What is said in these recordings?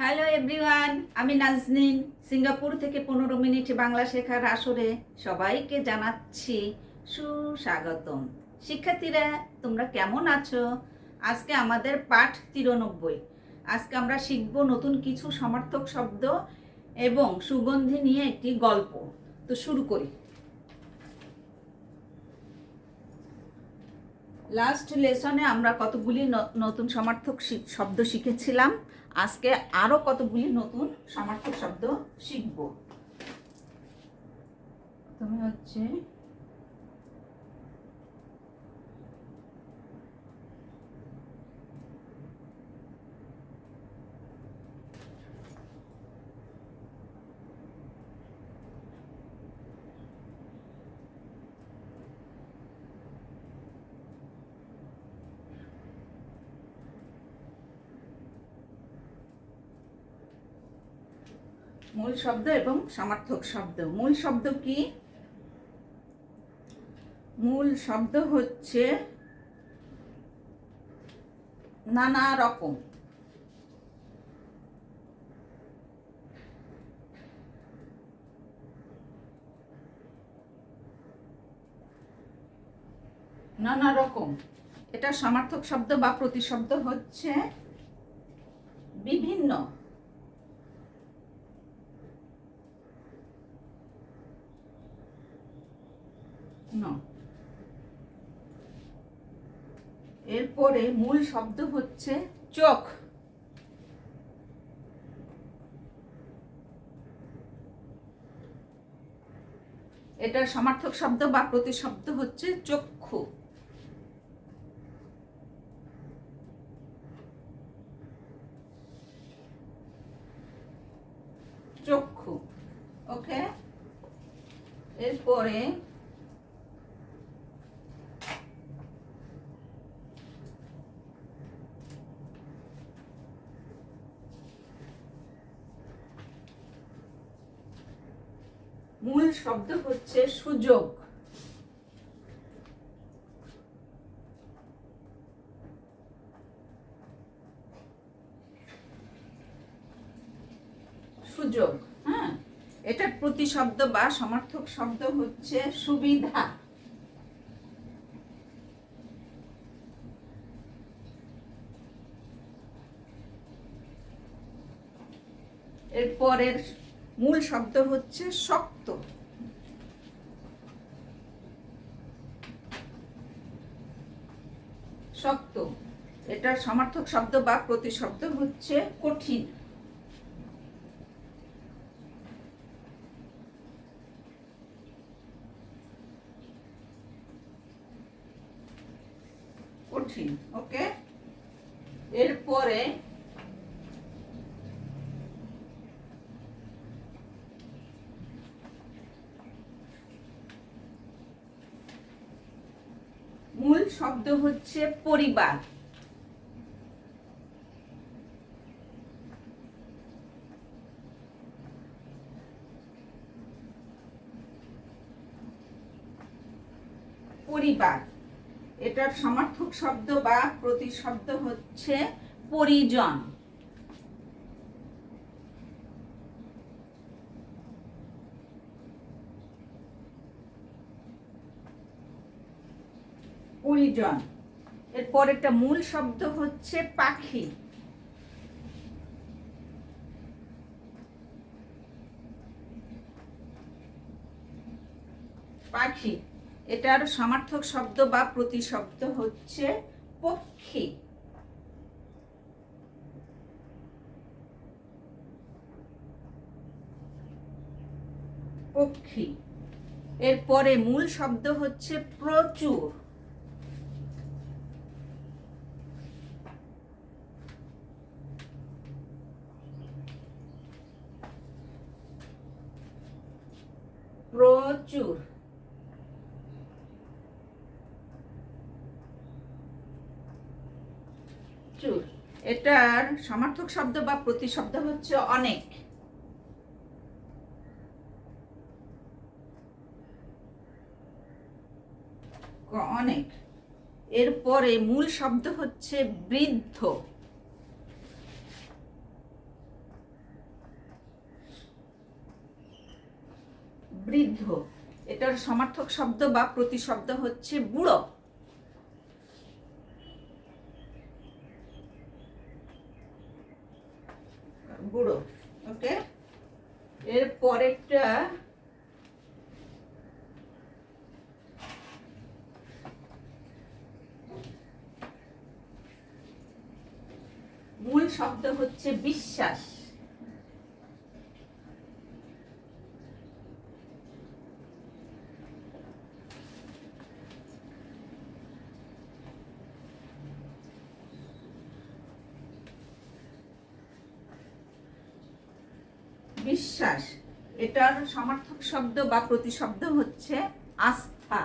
Hello everyone, আমি Naznin. Singapore থেকে পনেরো মিনিট বাংলা শেখার আসরে সবাইকে জানাচ্ছি সুস্বাগতম। শিক্ষার্থীরা, তোমরা কেমন আছো? আজকে আমাদের পাঠ তিরানব্বই। আজকে আমরা শিখব নতুন কিছু সমার্থক শব্দ এবং সুগন্ধি নিয়ে একটি গল্প। তো শুরু করি। লাস্ট লেসনে আমরা কতগুলি নতুন সমার্থক শব্দ শিখেছিলাম? আজকে আরও কতগুলি নতুন সামর্থ্য শব্দ শিখব? তুমি হচ্ছে মূল শব্দ এবং সমার্থক শব্দ। মূল শব্দ কি? মূল শব্দ হচ্ছে নানা রকম। নানা রকম। এটা সমার্থক শব্দ বা প্রতিশব্দ হচ্ছে বিভিন্ন ন এরপরে মূল শব্দ হচ্ছে চোখ। এটা সমার্থক শব্দ বা প্রতিশব্দ হচ্ছে চক্ষু ওকে এরপরে মূল শব্দ হচ্ছে সুযোগ হ্যাঁ? এটার প্রতিশব্দ বা সমার্থক শব্দ হচ্ছে সুবিধা। এরপরের মূল শব্দ হচ্ছে শক্ত। এটার সমার্থক শব্দ বা প্রতিশব্দ হচ্ছে কঠিন। কঠিন ওকে? এরপরে মূল শব্দ হচ্ছে পরিবার। পরিবার। এটার সমার্থক শব্দ বা প্রতিশব্দ হচ্ছে পরিজন। পরিজন। এরপর একটা মূল শব্দ হচ্ছে পাখি। পাখি। এটার সমার্থক শব্দ বা প্রতিশব্দ হচ্ছে পক্ষী। পক্ষী। এরপরে মূল শব্দ হচ্ছে প্রচুর। প্রচুর। এটার সমার্থক শব্দ বা প্রতিশব্দ হচ্ছে অনেক। অনেক। এরপরে মূল শব্দ হচ্ছে বৃদ্ধ। বৃদ্ধ। এটার সমার্থক শব্দ বা প্রতিশব্দ হচ্ছে বুড়ো। বুড়ো ওকে এর পরেরটা মূল শব্দ হচ্ছে বিশ্বাস। এটার সমার্থক শব্দ বা প্রতিশব্দ হচ্ছে আস্থা।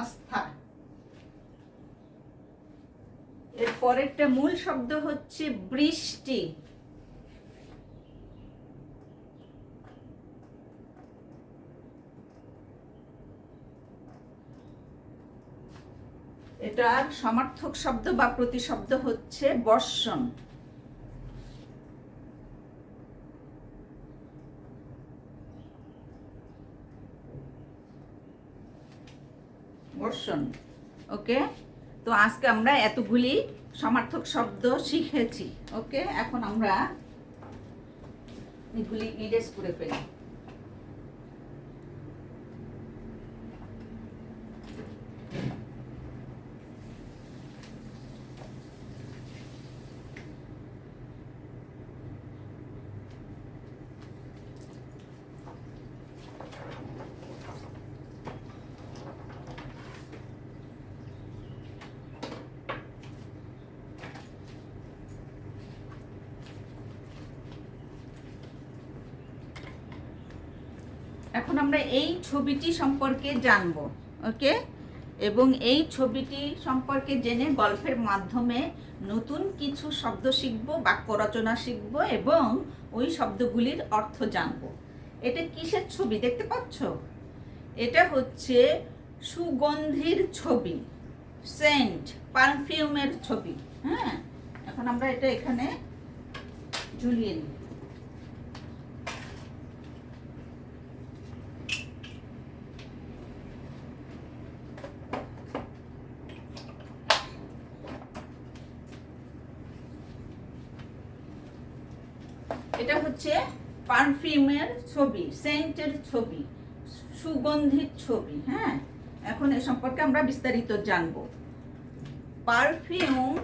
আস্থা। এর পরেরটা মূল শব্দ হচ্ছে বৃষ্টি। এটার সমার্থক শব্দ বা প্রতিশব্দ হচ্ছে বর্ষণ। বর্ষণ, ওকে? তো আজকে আমরা এতগুলি সমার্থক শব্দ শিখেছি, ওকে? এখন আমরা এগুলি ইরেজ করে ফেলি। এখন আমরা এই ছবিটি সম্পর্কে জানব, ওকে? এবং এই ছবিটি সম্পর্কে জেনে গল্পের মাধ্যমে নতুন কিছু শব্দ শিখব, বাক্য রচনা শিখব এবং ওই শব্দগুলির অর্থ জানব। এটা কিসের ছবি দেখতে পাচ্ছ? এটা হচ্ছে সুগন্ধির ছবি, সেন্ট পারফিউমের ছবি হ্যাঁ? এখন আমরা এটা এখানে ঝুলিয়ে নিই এটা হচ্ছে পারফিউমের ছবি, সেন্টের ছবি, সুগন্ধির ছবি হ্যাঁ? এখন এ সম্পর্কে আমরা বিস্তারিত জানব। পারফিউম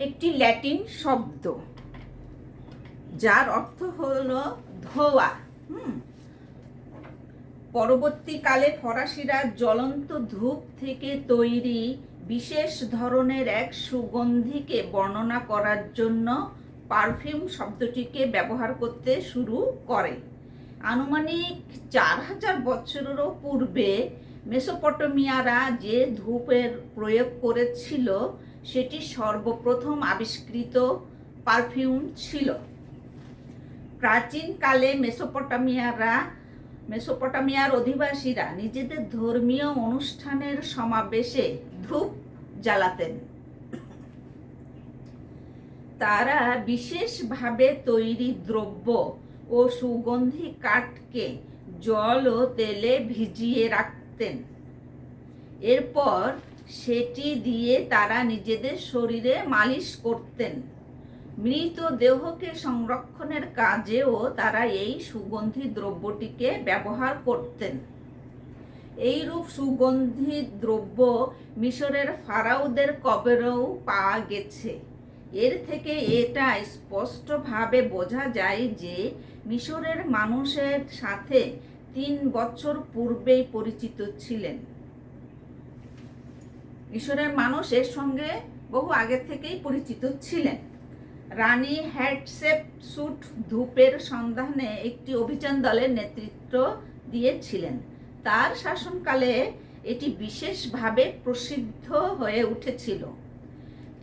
একটি ল্যাটিন শব্দ, যার অর্থ হলো ধোয়া, হুম? পরবর্তীকালে ফরাসিরা জ্বলন্ত ধূপ থেকে তৈরি বিশেষ ধরনের এক সুগন্ধিকে বর্ণনা করার জন্য পারফিউম শব্দটিকে ব্যবহার করতে শুরু করে। আনুমানিক চার হাজার বছরেরও পূর্বে মেসোপটেমিয়ারা যে ধূপের প্রয়োগ করেছিল, সেটি সর্বপ্রথম আবিষ্কৃত পারফিউম ছিল। প্রাচীনকালে মেসোপটামিয়ারা, মেসোপটামিয়ার অধিবাসীরা নিজেদের ধর্মীয় অনুষ্ঠানের সমাবেশে ধূপ জ্বালাতেন। তারা বিশেষভাবে তৈরি দ্রব্য ও সুগন্ধি কাঠকে জল ও তেলে ভিজিয়ে রাখতেন। এরপর সেটি দিয়ে তারা নিজেদের শরীরে মালিশ করতেন। মৃত দেহকে সংরক্ষণের কাজেও তারা এই সুগন্ধি দ্রব্যটিকে ব্যবহার করতেন। এইরূপ সুগন্ধি দ্রব্য মিশরের ফারাউদের কবরেও পাওয়া গেছে। এর থেকে এটা স্পষ্টভাবে বোঝা যায় যে মিশরের মানুষের সাথে তিন বছর পূর্বেই পরিচিত ছিলেন। মিশরের মানুষ এর সঙ্গে বহু আগে থেকেই পরিচিত ছিলেন। রানী হ্যাটসেপ সুট ধূপের সন্ধানে একটি অভিযান দলের নেতৃত্ব দিয়েছিলেন। তার শাসনকালে এটি বিশেষভাবে প্রসিদ্ধ হয়ে উঠেছিল।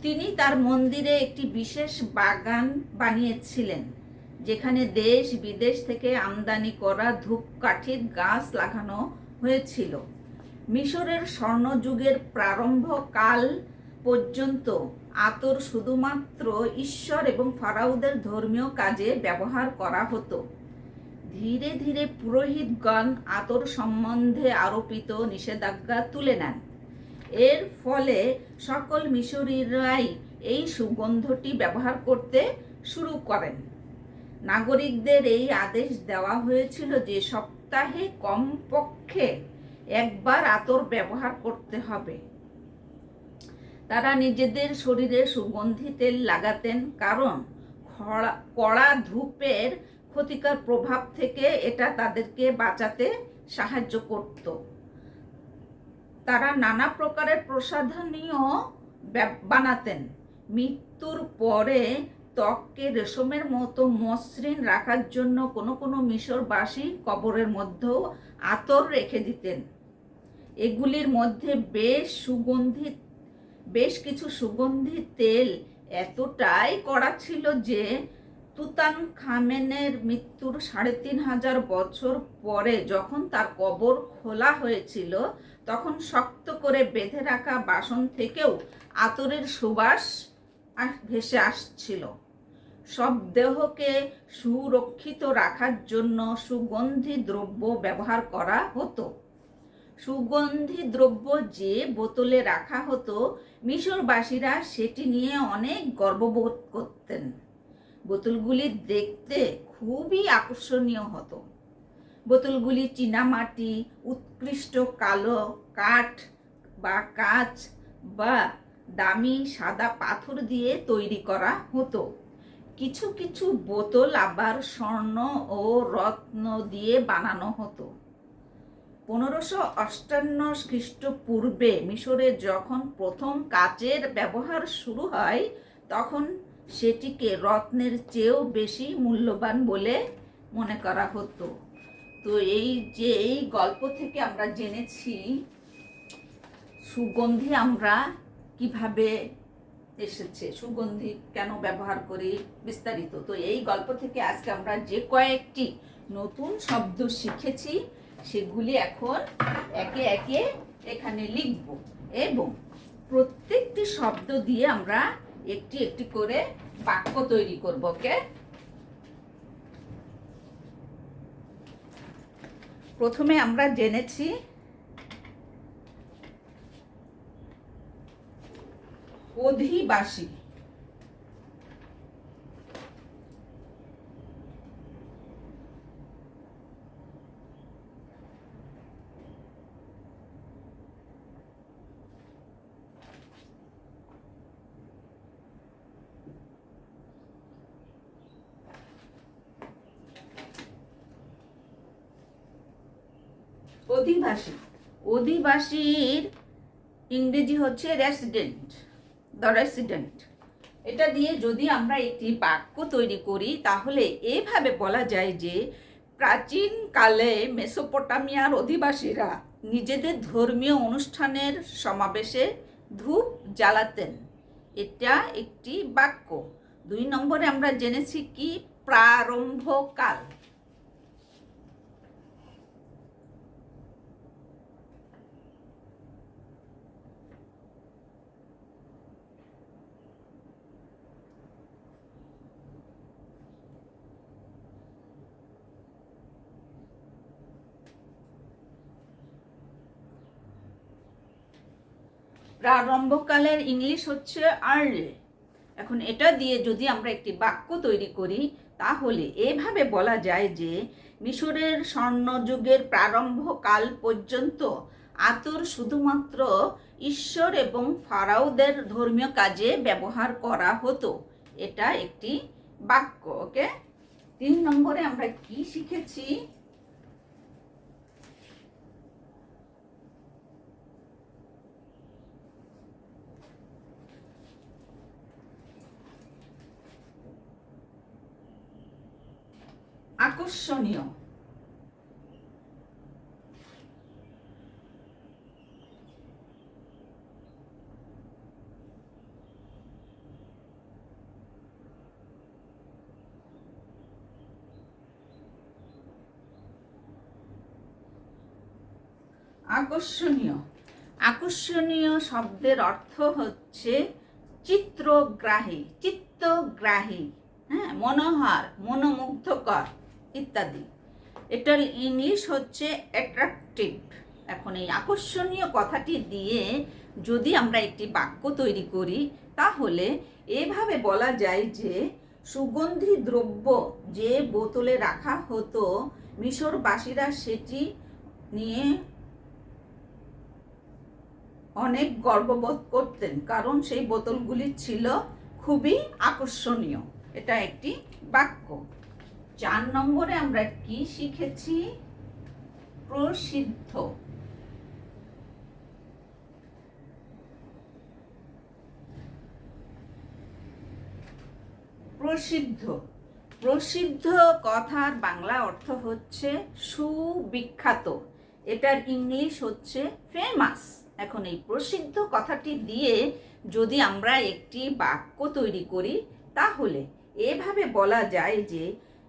তিনি তার মন্দিরে একটি বিশেষ বাগান বানিয়েছিলেন, যেখানে দেশ বিদেশ থেকে আমদানি করা ধূপকাঠির গাছ লাগানো হয়েছিল। মিশরের স্বর্ণযুগের প্রারম্ভ কাল পর্যন্ত আতর শুধুমাত্র ঈশ্বর এবং ফারাউদের ধর্মীয় কাজে ব্যবহার করা হতো। ধীরে ধীরে পুরোহিতগণ আতর সম্বন্ধে আরোপিত নিষেধাজ্ঞা তুলে নেন। এর ফলে সকল মিশরীরাই এই সুগন্ধটি ব্যবহার করতে শুরু করেন। নাগরিকদের এই আদেশ দেওয়া হয়েছিল যে সপ্তাহে কমপক্ষে একবার আতর ব্যবহার করতে হবে। তারা নিজেদের শরীরে সুগন্ধি তেল লাগাতেন কারণ কড়া ধূপের ক্ষতিকর প্রভাব থেকে এটা তাদেরকে বাঁচাতে সাহায্য করত। তারা নানা প্রকারের প্রসাধনীয় বানাতেন। মৃত্যুর পরে ত্বককে রেশমের মতো মসৃণ রাখার জন্য কোনো কোনো মিশরবাসী কবরের মধ্যেও আতর রেখে দিতেন। এগুলির মধ্যে বেশ সুগন্ধি, বেশ কিছু সুগন্ধি তেল এতটাই করা ছিল যে তুতান খামেনের মৃত্যুর সাড়ে তিন হাজার বছর পরে যখন তার কবর খোলা হয়েছিল তখন শক্ত করে বেঁধে রাখা বাসন থেকেও আতরের সুবাস ভেসে আসছিল। সব দেহকে সুরক্ষিত রাখার জন্য সুগন্ধি দ্রব্য ব্যবহার করা হতো। সুগন্ধি দ্রব্য যে বোতলে রাখা হতো, মিশরবাসীরা সেটি নিয়ে অনেক গর্ববোধ করতেন। বোতলগুলি দেখতে খুবই আকর্ষণীয় হতো। বোতলগুলি চীনামাটি উৎকৃষ্ট কালো কাঠ বা কাঁচ বা দামি সাদা পাথর দিয়ে তৈরি করা হতো। কিছু কিছু বোতল আবার স্বর্ণ ও রত্ন দিয়ে বানানো হতো। পনেরোশো অষ্টান্ন খ্রিস্টপূর্বে মিশরে যখন প্রথম কাচের ব্যবহার শুরু হয়, তখন সেটিকে রত্নের চেয়েও বেশি মূল্যবান বলে মনে করা হতো। তো এই যে এই গল্প থেকে আমরা জেনেছি সুগন্ধি আমরা কীভাবে এসেছে, সুগন্ধি কেন ব্যবহার করি বিস্তারিত। তো এই গল্প থেকে আজকে আমরা যে কয়েকটি নতুন শব্দ শিখেছি, সেগুলি এখন একে একে এখানে লিখব এবং প্রত্যেকটি শব্দ দিয়ে আমরা একটি একটি করে বাক্য তৈরি করব, ওকে? প্রথমে আমরা জেনেছি অধিবাসী। অধিবাসী। অধিবাসীর ইংরেজি হচ্ছে রেসিডেন্ট দ্য রেসিডেন্ট এটা দিয়ে যদি আমরা একটি বাক্য তৈরি করি, তাহলে এভাবে বলা যায় যে প্রাচীনকালে মেসোপটামিয়ার অধিবাসীরা নিজেদের ধর্মীয় অনুষ্ঠানের সমাবেশে ধূপ জ্বালাতেন। এটা একটি বাক্য। দুই নম্বরে আমরা জেনেছি কি প্রারম্ভকাল। প্রারম্ভকালের ইংলিশ হচ্ছে আর্লি। এখন এটা দিয়ে যদি আমরা একটি বাক্য তৈরি করি, তাহলে এভাবে বলা যায় যে মিশরের স্বর্ণযুগের প্রারম্ভকাল পর্যন্ত আতর শুধুমাত্র ঈশ্বর এবং ফারাউদের ধর্মীয় কাজে ব্যবহার করা হতো। এটা একটি বাক্য, ওকে? তিন নম্বরে আমরা কি শিখেছি? আকর্ষণীয়। আকর্ষণীয়। আকর্ষণীয় শব্দের অর্থ হচ্ছে চিত্রগ্রাহী চিত্তগ্রাহী হ্যাঁ মনোহর মনোমুগ্ধকর। ইত্যাদি। এটার ইংলিশ হচ্ছে অ্যাট্রাকটিভ এখন এই আকর্ষণীয় কথাটি দিয়ে যদি আমরা একটি বাক্য তৈরি করি, তাহলে এভাবে বলা যায় যে, সুগন্ধি দ্রব্য যে বোতলে রাখা হতো, মিশরবাসীরা সেটি নিয়ে অনেক গর্ববোধ করতেন, কারণ সেই বোতলগুলি ছিল খুবই আকর্ষণীয়। এটা একটি বাক্য। চার নম্বরে আমরা কি শিখেছি? প্রসিদ্ধ। প্রসিদ্ধ। প্রসিদ্ধ কথার বাংলা অর্থ হচ্ছে সুবিখ্যাত। এটার ইংলিশ হচ্ছে ফেমাস এখন এই প্রসিদ্ধ কথাটি দিয়ে যদি আমরা একটি বাক্য তৈরি করি, তাহলে এভাবে বলা যায় যে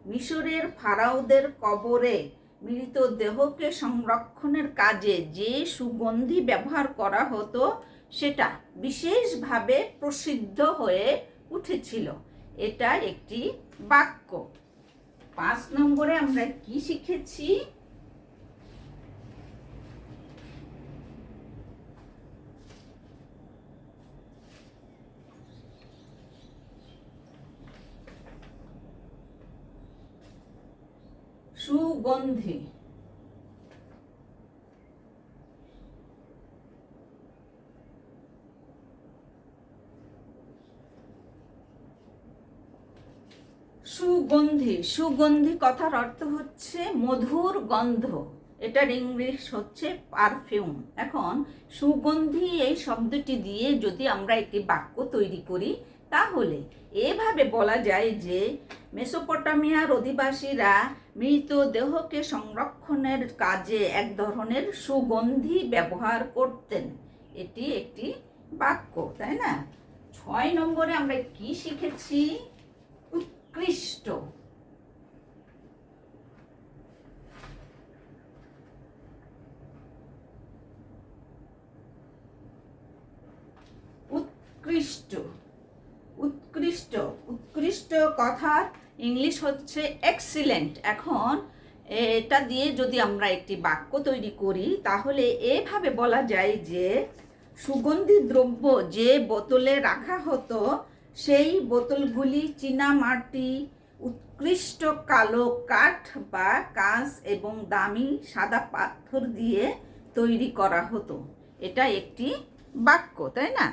মিশরের ফারাওদের কবরে মৃত দেহকে সংরক্ষণের কাজে যে সুগন্ধি ব্যবহার করা হতো, সেটা বিশেষভাবে প্রসিদ্ধ হয়ে উঠেছিল। এটা একটি বাক্য। পাঁচ নম্বরে আমরা কি শিখেছি? সুগন্ধি। সুগন্ধি সুগন্ধি কথার অর্থ হচ্ছে মধুর গন্ধ। এটার ইংলিশ হচ্ছে পারফিউম এখন, সুগন্ধি এই শব্দটি দিয়ে যদি আমরা একটি বাক্য তৈরি করি তাহলে এভাবে বলা যায় যে মেসোপটামিয়ার অধিবাসীরা মৃত দেহকে সংরক্ষণের কাজে এক ধরনের সুগন্ধি ব্যবহার করতেন। এটি একটি বাক্য, তাই না? ছয় নম্বরে আমরা কি শিখেছি? উৎকৃষ্ট উৎকৃষ্ট উৎকৃষ্ট কথার ইংলিশ হচ্ছে এক্সিলেন্ট এখন এটা দিয়ে যদি আমরা একটি বাক্য তৈরি করি, তাহলে এভাবে বলা যায় যে, সুগন্ধি দ্রব্য যে বোতলে রাখা হতো, সেই বোতলগুলি চীনামাটি উৎকৃষ্ট কালো কাঠ বা কাঁচ এবং দামি সাদা পাথর দিয়ে তৈরি করা হতো। এটা একটি বাক্য, তাই না?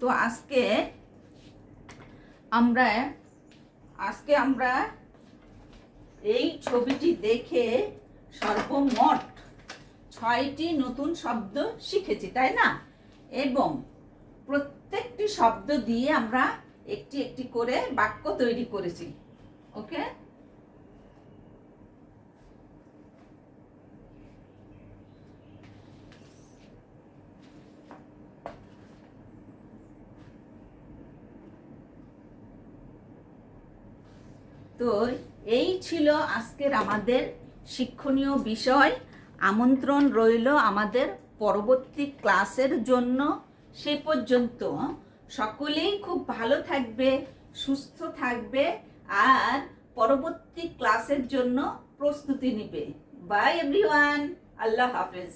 তো আজকে আমরা আজকে আমরা এই ছবিটি দেখে সর্বমোট ছয়টি নতুন শব্দ শিখেছি, তাই না? এবং প্রত্যেকটি শব্দ দিয়ে আমরা একটি একটি করে বাক্য তৈরি করেছি ওকে তো এই ছিল আজকের আমাদের শিক্ষণীয় বিষয়। আমন্ত্রণ রইল আমাদের পরবর্তী ক্লাসের জন্য। সে পর্যন্ত সকলেই খুব ভালো থাকবে, সুস্থ থাকবে আর পরবর্তী ক্লাসের জন্য প্রস্তুতি নিবে। বাই এভরিওয়ান আল্লাহ হাফেজ।